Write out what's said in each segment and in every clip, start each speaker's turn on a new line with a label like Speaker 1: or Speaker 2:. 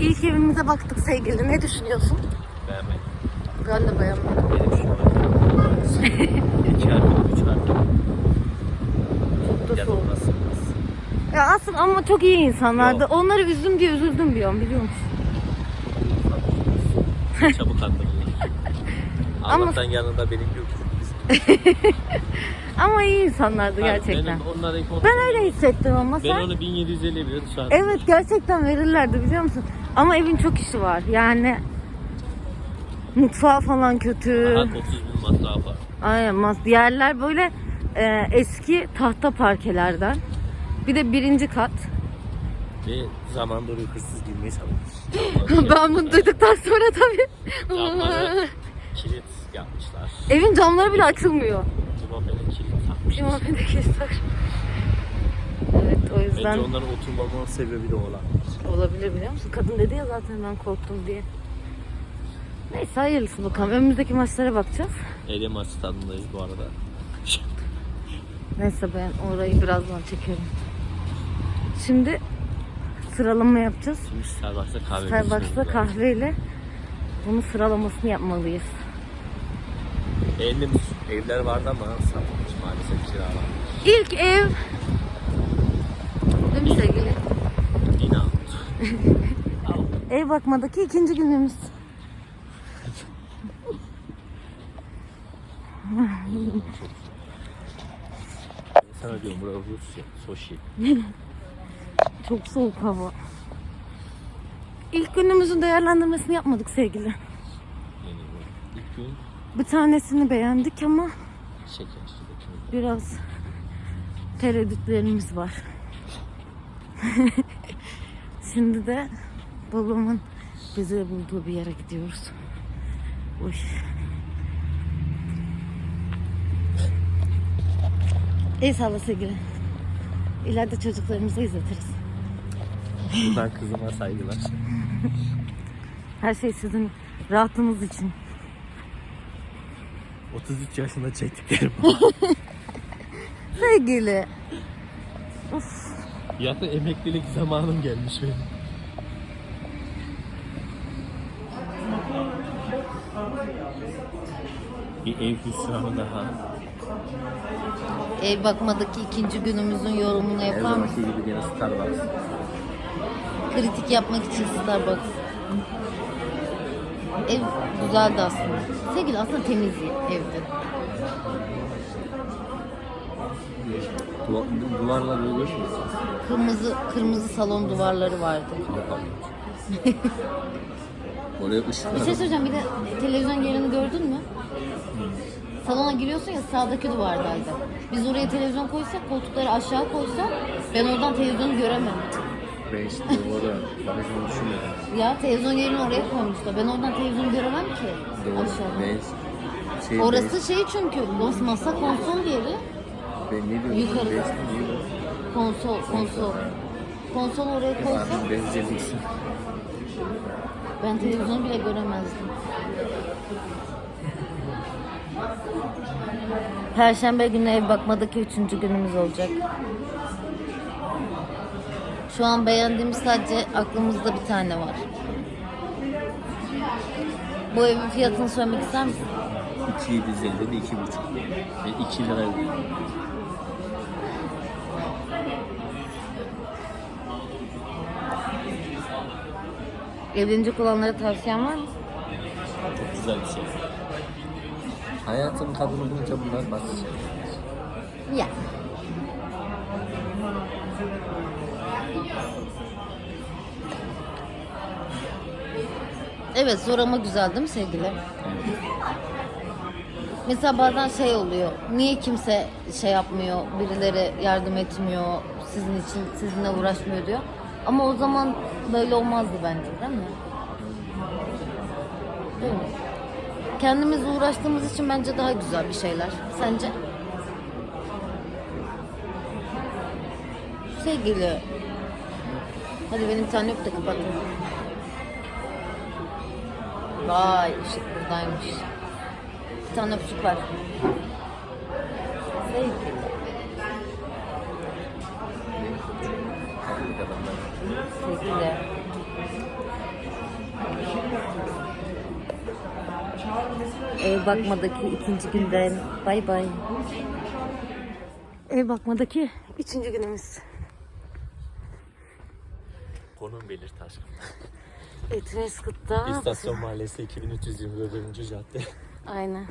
Speaker 1: İlk evimize baktık sevgili. Ne düşünüyorsun?
Speaker 2: Beğenmedim.
Speaker 1: Ben de beğenmedim.
Speaker 2: Benim şu an.
Speaker 1: Çok da soğuk. Ya aslında ama çok iyi insanlardı. Onları üzdüm diye üzüldüm bir an biliyor musun?
Speaker 2: Çabuk.
Speaker 1: Ama-
Speaker 2: Allah'tan yanında benim yok.
Speaker 1: Ama iyi insanlardı
Speaker 2: Hayır,
Speaker 1: gerçekten.
Speaker 2: Benim
Speaker 1: Ben öyle hissettim ama
Speaker 2: Ben
Speaker 1: sen...
Speaker 2: onu 1750 bile dışarı.
Speaker 1: Evet gerçekten verirlerdi biliyor musun? Ama evin çok işi var. Yani mutfağı falan kötü.
Speaker 2: Daha 30 bin masrafı var.
Speaker 1: Aynen mas yerler böyle e, eski tahta parkelerden. Bir de birinci kat.
Speaker 2: Ve zaman doğru hırsız girmeye çalışmış.
Speaker 1: ben bunu duyduktan sonra tabii.
Speaker 2: Camları kilit yapmışlar.
Speaker 1: Evin camları bile açılmıyor.
Speaker 2: Cuma'da kilit takmışlar.
Speaker 1: Cuma'da keser. Evet o yüzden
Speaker 2: Bence onların oturmama sebebi de olan.
Speaker 1: Olabilir biliyor musun? Kadın dedi ya zaten ben korktum diye. Neyse hayırlısı bakalım. Önümüzdeki maçlara bakacağız.
Speaker 2: Eylem maçı tadındayız bu arada.
Speaker 1: Neyse ben orayı birazdan çekerim. Şimdi sıralama yapacağız.
Speaker 2: Şimdi Starbucks'ta kahve
Speaker 1: Starbucks'ta kahveyle bunun sıralamasını yapmalıyız.
Speaker 2: Beğendiğimiz evler vardı ama satılmış maalesef kiralanmış.
Speaker 1: İlk ev Değil mi sevgili? Ev bakmadaki ikinci günümüz.
Speaker 2: Sana diyorum burası Rusya, Soşi.
Speaker 1: Çok soğuk hava. İlk günümüzün değerlendirmesini yapmadık sevgili.
Speaker 2: Yani ilk gün
Speaker 1: Bir tanesini beğendik ama
Speaker 2: şeker
Speaker 1: biraz tereddütlerimiz var. Şimdi de babamın bizi bulduğu bir yere gidiyoruz. Uy. İyi sağla sevgili. İleride çocuklarımıza izletiriz.
Speaker 2: Buradan kızıma saygılar.
Speaker 1: Her şey sizin rahatınız için.
Speaker 2: 33 yaşında çektiklerim.
Speaker 1: Sevgili.
Speaker 2: Ya da emeklilik zamanım gelmiş benim. Bir ev hüsranı daha.
Speaker 1: Ev bakmadaki ikinci günümüzün yorumunu
Speaker 2: Her
Speaker 1: yapar
Speaker 2: zamanki
Speaker 1: mısın?
Speaker 2: gibi yine Starbucks.
Speaker 1: Kritik yapmak için Starbucks. Ev güzeldi aslında. Sevgili aslında temiz evdi.
Speaker 2: Duvar, duvarlar böyle şey.
Speaker 1: Kırmızı kırmızı salon duvarları vardı.
Speaker 2: Oraya
Speaker 1: Bir
Speaker 2: ışıklar.
Speaker 1: şey söyleyeceğim bir de televizyon yerini gördün mü? Salona giriyorsun ya sağdaki duvardaydı. Biz oraya televizyon koysak koltukları aşağı koysak ben oradan televizyonu göremem.
Speaker 2: Ben işte orada ben düşünüyorum.
Speaker 1: Ya televizyon yerini oraya koymuşlar. Ben oradan televizyonu göremem ki.
Speaker 2: Doğru.
Speaker 1: Aşağıda.
Speaker 2: Ben şey
Speaker 1: Orası şey çünkü mas- masa konsol yeri.
Speaker 2: Ben, ne diyorum?
Speaker 1: Yukarı.
Speaker 2: Ne diyorum?
Speaker 1: Konsol, konsol. Konsol oraya koysak
Speaker 2: Abi benzeliksin.
Speaker 1: ben televizyonu bile göremezdim. Perşembe günü ev bakmadaki üçüncü günümüz olacak. Şu an beğendiğimiz sadece aklımızda bir tane var. Bu evin fiyatını söylemek ister misin?
Speaker 2: 2750 de 2,5. Ben 2 lira
Speaker 1: Evlenecek olanlara tavsiyen var mı?
Speaker 2: güzel bir şey. Hayatın kadını bulunca bunlar basit şeyler.
Speaker 1: Ya. Evet zor ama güzel değil mi sevgili? Mesela bazen şey oluyor. Niye kimse şey yapmıyor, birileri yardım etmiyor, sizin için sizinle uğraşmıyor diyor. Ama o zaman böyle olmazdı bence değil mi? Değil mi? Kendimiz uğraştığımız için bence daha güzel bir şeyler. Sence? Sevgili. Hadi benim tane öp de kapatayım. Vay ışık buradaymış. Bir tane öpücük var. Sevgili. Sevgili. Ev bakmadaki ikinci günden bay bay. Ev bakmadaki üçüncü günümüz.
Speaker 2: Konum belirt aşkım.
Speaker 1: Etreskut'ta.
Speaker 2: İstasyon Mahallesi 2324. cadde.
Speaker 1: Aynen.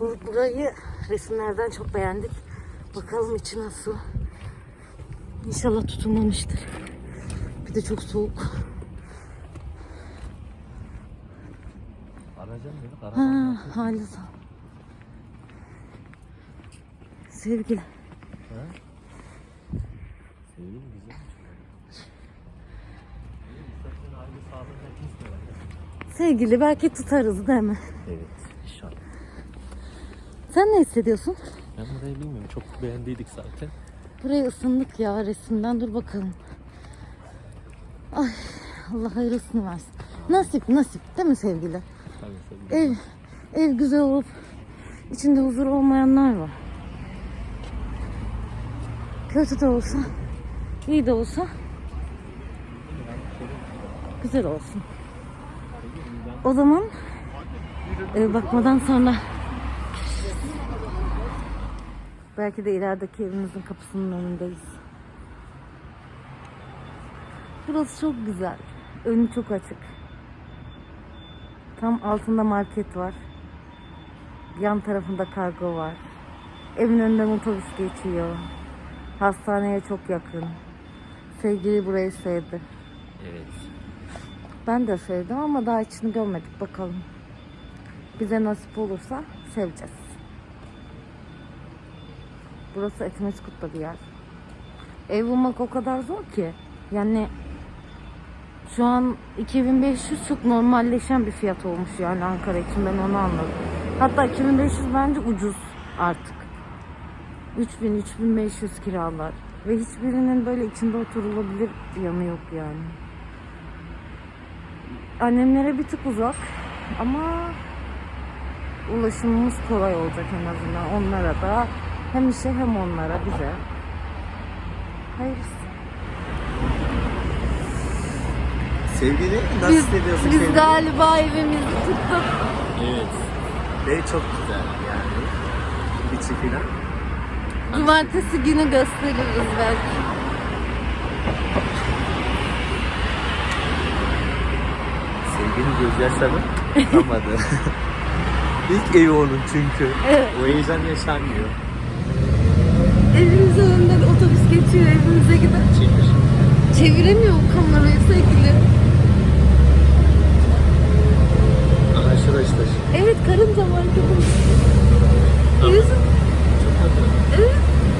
Speaker 1: Bu, burayı resimlerden çok beğendik. Bakalım içi nasıl. İnşallah tutulmamıştır. Bir de çok soğuk.
Speaker 2: Arayacağım dedik
Speaker 1: Ha. Halis. Sevgili.
Speaker 2: Sevgilim güzel.
Speaker 1: Sevgili belki tutarız değil mi?
Speaker 2: Evet. İnşallah.
Speaker 1: Sen ne hissediyorsun?
Speaker 2: Ben burayı bilmiyorum. Çok beğendiydik zaten.
Speaker 1: Buraya ısındık ya resimden. Dur bakalım. Ay Allah hayırlısını versin. Nasip nasip değil mi sevgili?
Speaker 2: Tabii sevgilim.
Speaker 1: Ev, ev güzel olup içinde huzur olmayanlar var. Kötü de olsa, iyi de olsa güzel olsun. O zaman ev bakmadan sonra belki de ilerideki evimizin kapısının önündeyiz. Burası çok güzel. Önü çok açık. Tam altında market var. Yan tarafında kargo var. Evin önünden otobüs geçiyor. Hastaneye çok yakın. Sevgili burayı sevdi.
Speaker 2: Evet.
Speaker 1: Ben de sevdim ama daha içini görmedik bakalım. Bize nasip olursa seveceğiz. Burası Etimeskut'ta bir yer. Ev bulmak o kadar zor ki. Yani şu an 2500 çok normalleşen bir fiyat olmuş yani Ankara için ben onu anladım. Hatta 2500 bence ucuz artık. 3000 3500 kiralar ve hiçbirinin böyle içinde oturulabilir yanı yok yani. Annemlere bir tık uzak ama ulaşımımız kolay olacak en azından onlara da hem işe hem onlara bize. Hayırlısı.
Speaker 2: Sevgili nasıl
Speaker 1: Biz,
Speaker 2: hissediyorsun
Speaker 1: biz
Speaker 2: kendini?
Speaker 1: galiba evimizi tuttuk.
Speaker 2: Evet. Ve çok güzel yani. İçi filan.
Speaker 1: Cumartesi günü gösteririz belki.
Speaker 2: Sevginin gözyaşları tutamadı. İlk evi onun çünkü.
Speaker 1: Evet.
Speaker 2: O heyecan yaşanmıyor.
Speaker 1: Evimizin önünden geçiyor evimize gider.
Speaker 2: Çekir.
Speaker 1: Çeviremiyor bu kamerayı sevgili.
Speaker 2: Aha şura işte.
Speaker 1: Evet karınca var. Yüzüm.
Speaker 2: Çok tatlı.
Speaker 1: Evet.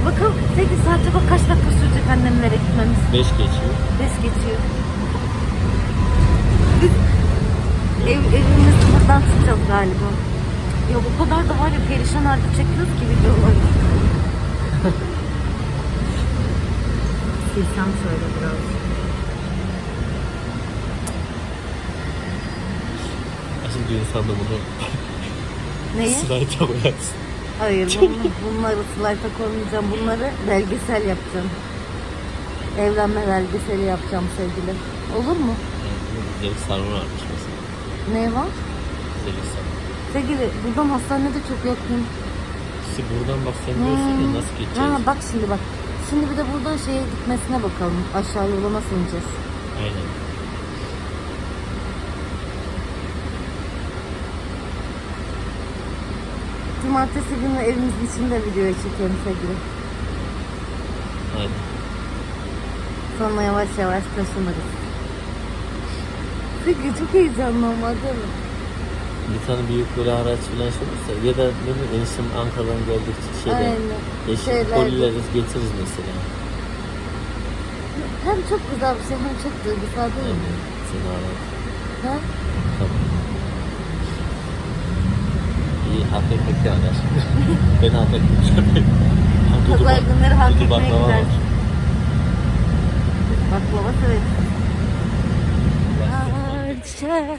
Speaker 1: Bakalım 8 saat acaba kaç dakika sürecek annemlere gitmemiz?
Speaker 2: 5 geçiyor.
Speaker 1: Beş geçiyor. Biz ev, evimizi buradan tutacağız galiba. Ya bu kadar da var ya perişan halde çekiyoruz ki videoları. Silsem şöyle biraz.
Speaker 2: Aslında düğün sandım bunu.
Speaker 1: Neyi?
Speaker 2: Sırayta koyarsın.
Speaker 1: Hayır bunu, bunları slayta koymayacağım. Bunları belgesel yapacağım. Evlenme belgeseli yapacağım sevgili. Olur mu?
Speaker 2: Güzel sarma varmış mesela.
Speaker 1: Ne var?
Speaker 2: Güzel sarma.
Speaker 1: Sevgili buradan hastanede çok yakın.
Speaker 2: İşte buradan bak sen diyorsun ya nasıl geçeceğiz?
Speaker 1: Ha bak şimdi bak. Şimdi bir de buradan şeye gitmesine bakalım. Aşağı yola nasıl ineceğiz?
Speaker 2: Aynen.
Speaker 1: Cumartesi günü evimizin içinde videoya çekelim sevgili.
Speaker 2: Aynen.
Speaker 1: Sonra yavaş yavaş taşınırız. Peki çok heyecanlı ama değil mi?
Speaker 2: Bir tane büyük böyle araç falan şey olursa ya da ne bileyim eniştem Ankara'dan geldikçe şeyden
Speaker 1: Aynen.
Speaker 2: eşit
Speaker 1: Şeyler-
Speaker 2: getiririz mesela.
Speaker 1: Hem çok güzel bir şey hem çok duygusal değil mi?
Speaker 2: Seni arar.
Speaker 1: Ha?
Speaker 2: Tamam. İyi hak etmek de anar. ben hak etmeyeceğim.
Speaker 1: Pazar günleri hak etmeye
Speaker 2: baklava
Speaker 1: gider.
Speaker 2: var.
Speaker 1: Baklava severiz. Düşer.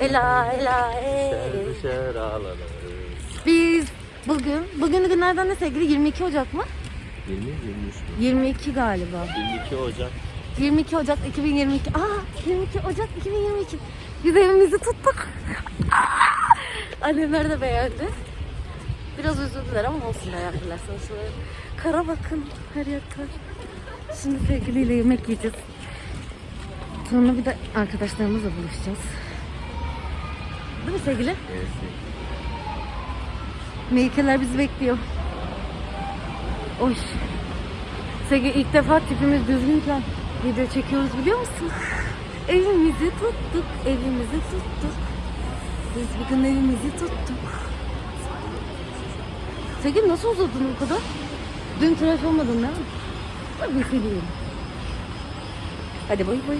Speaker 1: Ela ela e.
Speaker 2: Düşer ağlanır.
Speaker 1: Biz bugün, bugün günlerden ne sevgili? 22 Ocak mı?
Speaker 2: 20 23 mü?
Speaker 1: 22 galiba.
Speaker 2: 22 Ocak
Speaker 1: 22 Ocak 2022. Aa 22 Ocak 2022. Biz evimizi tuttuk. Annemler de beğendi. Biraz üzüldüler ama olsun beğendiler. Sonuçta kara bakın her yer kar. Şimdi sevgiliyle yemek yiyeceğiz. Sonra bir de arkadaşlarımızla buluşacağız. Değil mi sevgili?
Speaker 2: Evet.
Speaker 1: Meykeler bizi bekliyor. Oy. Sevgi ilk defa tipimiz düzgünken video çekiyoruz biliyor musun? Evimizi tuttuk, evimizi tuttuk. Biz bugün evimizi tuttuk. Sevgi nasıl uzadın o kadar? Dün tıraş olmadın değil mi? Hadi bir Hadi bay bay.